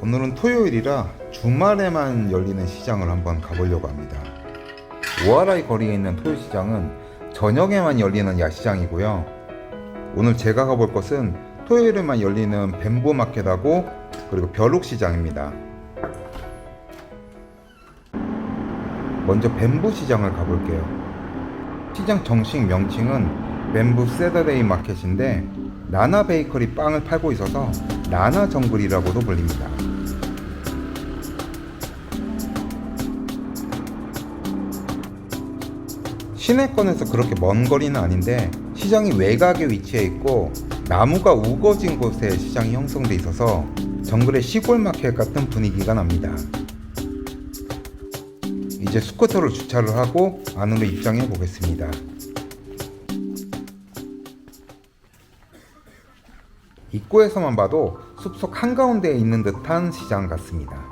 오늘은 토요일이라 주말에만 열리는 시장을 한번 가보려고 합니다. 오하라이 거리에 있는 토요시장은 저녁에만 열리는 야시장이고요. 오늘 제가 가볼 곳은 토요일에만 열리는 뱀보 마켓하고 그리고 벼룩시장입니다. 먼저 뱀부 시장을 가볼게요. 시장 정식 명칭은 뱀부 세더데이 마켓인데 나나 베이커리 빵을 팔고 있어서 나나 정글이라고도 불립니다. 시내권에서 그렇게 먼 거리는 아닌데 시장이 외곽에 위치해 있고 나무가 우거진 곳에 시장이 형성돼 있어서 정글의 시골 마켓 같은 분위기가 납니다. 이제 스쿠터를 주차를 하고 안으로 입장해 보겠습니다. 입구에서만 봐도 숲속 한가운데에 있는 듯한 시장 같습니다.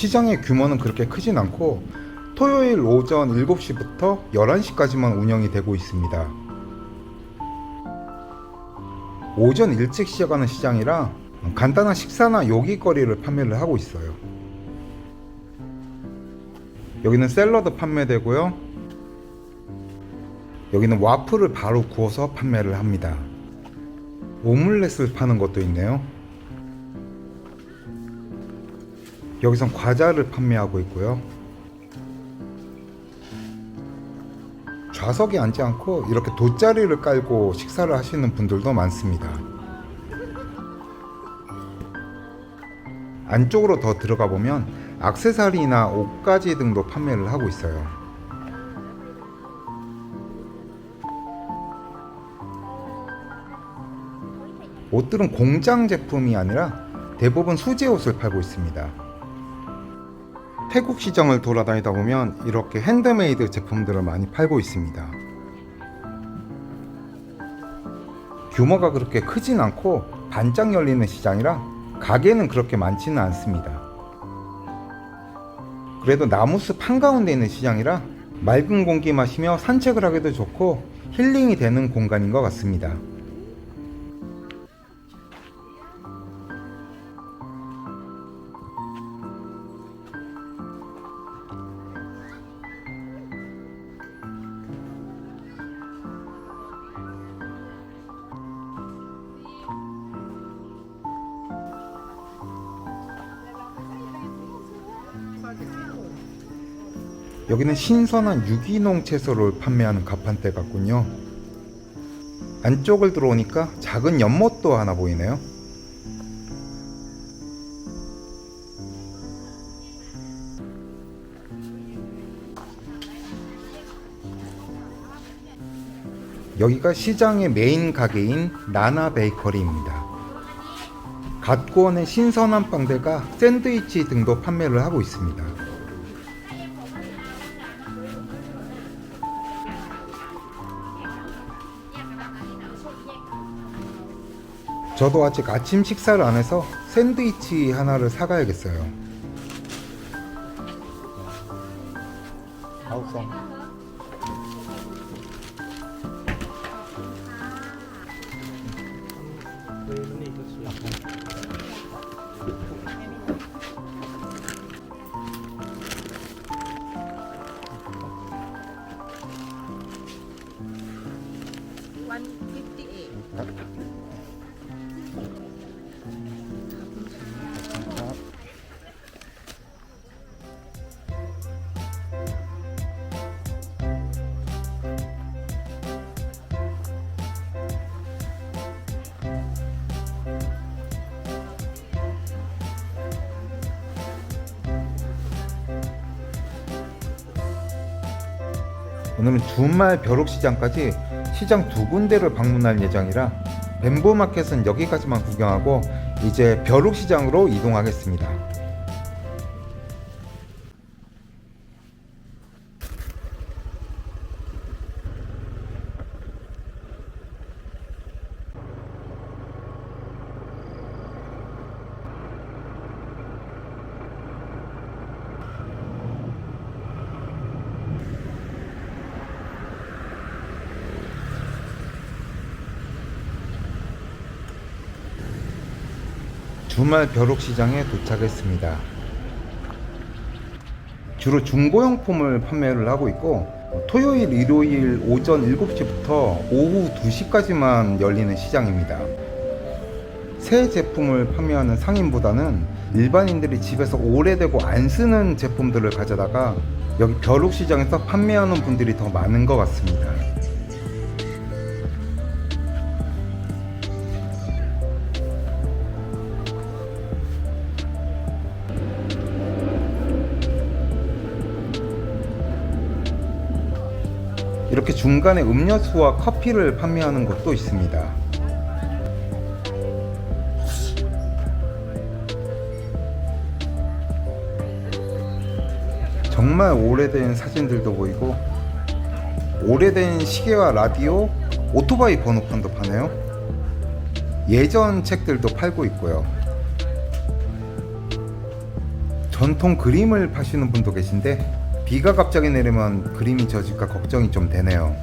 시장의 규모는 그렇게 크진 않고 토요일 오전 7시부터 11시까지만 운영이 되고 있습니다. 오전 일찍 시작하는 시장이라 간단한 식사나 요깃거리를 판매를 하고 있어요. 여기는 샐러드 판매되고요. 여기는 와플을 바로 구워서 판매를 합니다. 오믈렛을 파는 것도 있네요. 여기선 과자를 판매하고 있고요. 좌석에 앉지 않고 이렇게 돗자리를 깔고 식사를 하시는 분들도 많습니다. 안쪽으로 더 들어가 보면 악세사리나 옷가지 등도 판매를 하고 있어요. 옷들은 공장 제품이 아니라 대부분 수제 옷을 팔고 있습니다. 태국 시장을 돌아다니다 보면 이렇게 핸드메이드 제품들을 많이 팔고 있습니다. 규모가 그렇게 크진 않고 반짝 열리는 시장이라 가게는 그렇게 많지는 않습니다. 그래도 나무숲 한가운데 있는 시장이라 맑은 공기 마시며 산책을 하기도 좋고 힐링이 되는 공간인 것 같습니다. 여기는 신선한 유기농 채소를 판매하는 가판대 같군요. 안쪽을 들어오니까 작은 연못도 하나 보이네요. 여기가 시장의 메인 가게인 나나 베이커리입니다. 갓 구워낸 신선한 빵들과 샌드위치 등도 판매를 하고 있습니다. 저도 아직 아침 식사를 안 해서 샌드위치 하나를 사가야겠어요. 아홉 성. 오늘은 주말 벼룩시장까지 시장 두 군데를 방문할 예정이라 뱀보마켓은 여기까지만 구경하고 이제 벼룩시장으로 이동하겠습니다. 주말 벼룩시장에 도착했습니다. 주로 중고용품을 판매를 하고 있고 토요일, 일요일 오전 7시부터 오후 2시까지만 열리는 시장입니다. 새 제품을 판매하는 상인보다는 일반인들이 집에서 오래되고 안 쓰는 제품들을 가져다가 여기 벼룩시장에서 판매하는 분들이 더 많은 것 같습니다. 이렇게 중간에 음료수와 커피를 판매하는 곳도 있습니다. 정말 오래된 사진들도 보이고 오래된 시계와 라디오, 오토바이 번호판도 파네요. 예전 책들도 팔고 있고요. 전통 그림을 파시는 분도 계신데 비가 갑자기 내리면 그림이 젖을까 걱정이 좀 되네요.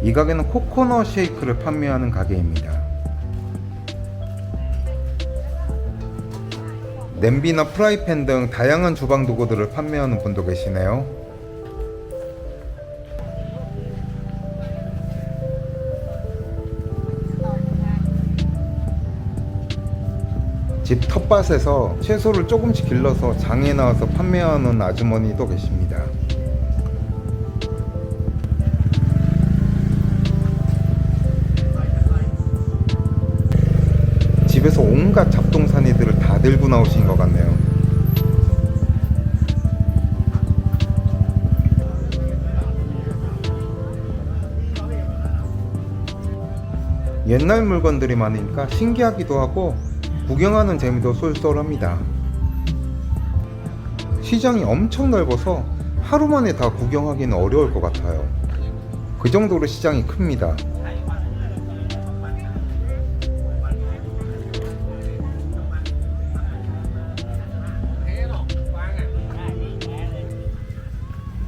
이 가게는 코코넛 쉐이크를 판매하는 가게입니다. 냄비나 프라이팬 등 다양한 주방 도구들을 판매하는 분도 계시네요. 집 텃밭에서 채소를 조금씩 길러서 장에 나와서 판매하는 아주머니도 계십니다. 집에서 온갖 잡동사니들을 다 들고 나오신 것 같네요. 옛날 물건들이 많으니까 신기하기도 하고 구경하는 재미도 쏠쏠합니다. 시장이 엄청 넓어서 하루 만에 다 구경하기는 어려울 것 같아요. 그 정도로 시장이 큽니다.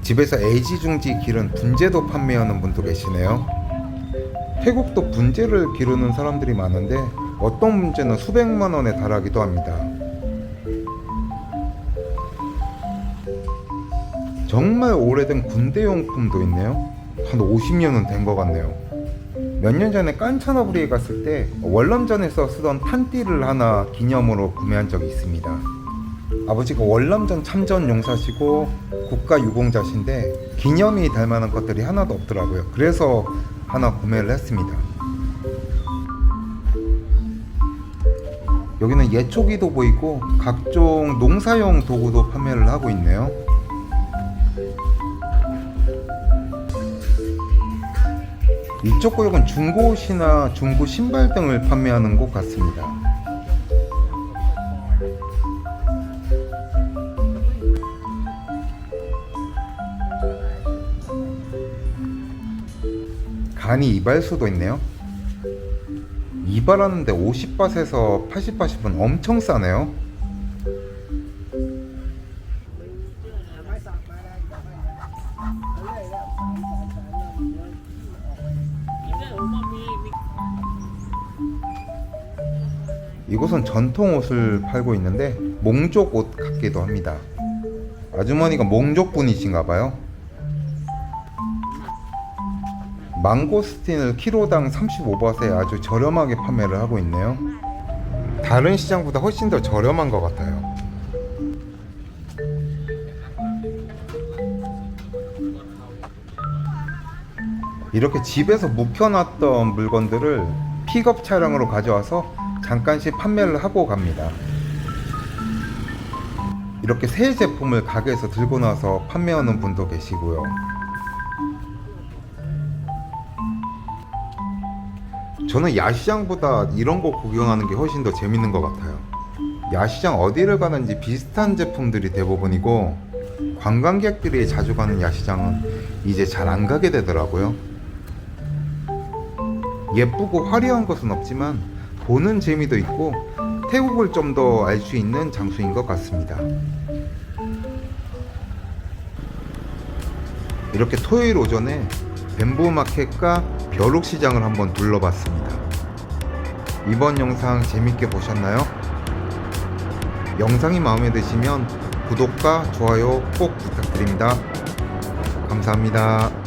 집에서 애지중지 기른 분재도 판매하는 분도 계시네요. 태국도 분재를 기르는 사람들이 많은데 어떤 분재는 수백만 원에 달하기도 합니다. 정말 오래된 군대용품도 있네요. 한 50년은 된 것 같네요. 몇 년 전에 깐차나브리에 갔을 때 월남전에서 쓰던 탄띠를 하나 기념으로 구매한 적이 있습니다. 아버지가 월남전 참전 용사시고 국가 유공자신데 기념이 될 만한 것들이 하나도 없더라고요. 그래서 하나 구매를 했습니다. 여기는 예초기도 보이고 각종 농사용 도구도 판매를 하고 있네요. 이쪽 구역은 중고 옷이나 중고 신발 등을 판매하는 곳 같습니다. 간이 이발소도 있네요. 이발하는데 50밭에서 80밭이면 엄청 싸네요. 이곳은 전통 옷을 팔고 있는데 몽족 옷 같기도 합니다. 아주머니가 몽족 분이신가 봐요. 망고스틴을 키로당 35바트에 아주 저렴하게 판매를 하고 있네요. 다른 시장보다 훨씬 더 저렴한 것 같아요. 이렇게 집에서 묵혀놨던 물건들을 픽업 차량으로 가져와서 잠깐씩 판매를 하고 갑니다. 이렇게 새 제품을 가게에서 들고 나서 판매하는 분도 계시고요. 저는 야시장보다 이런 거 구경하는 게 훨씬 더 재밌는 것 같아요. 야시장 어디를 가든지 비슷한 제품들이 대부분이고 관광객들이 자주 가는 야시장은 이제 잘 안 가게 되더라고요. 예쁘고 화려한 것은 없지만 보는 재미도 있고 태국을 좀 더 알 수 있는 장소인 것 같습니다. 이렇게 토요일 오전에 뱀보 마켓과 벼룩 시장을 한번 둘러봤습니다. 이번 영상 재밌게 보셨나요? 영상이 마음에 드시면 구독과 좋아요 꼭 부탁드립니다. 감사합니다.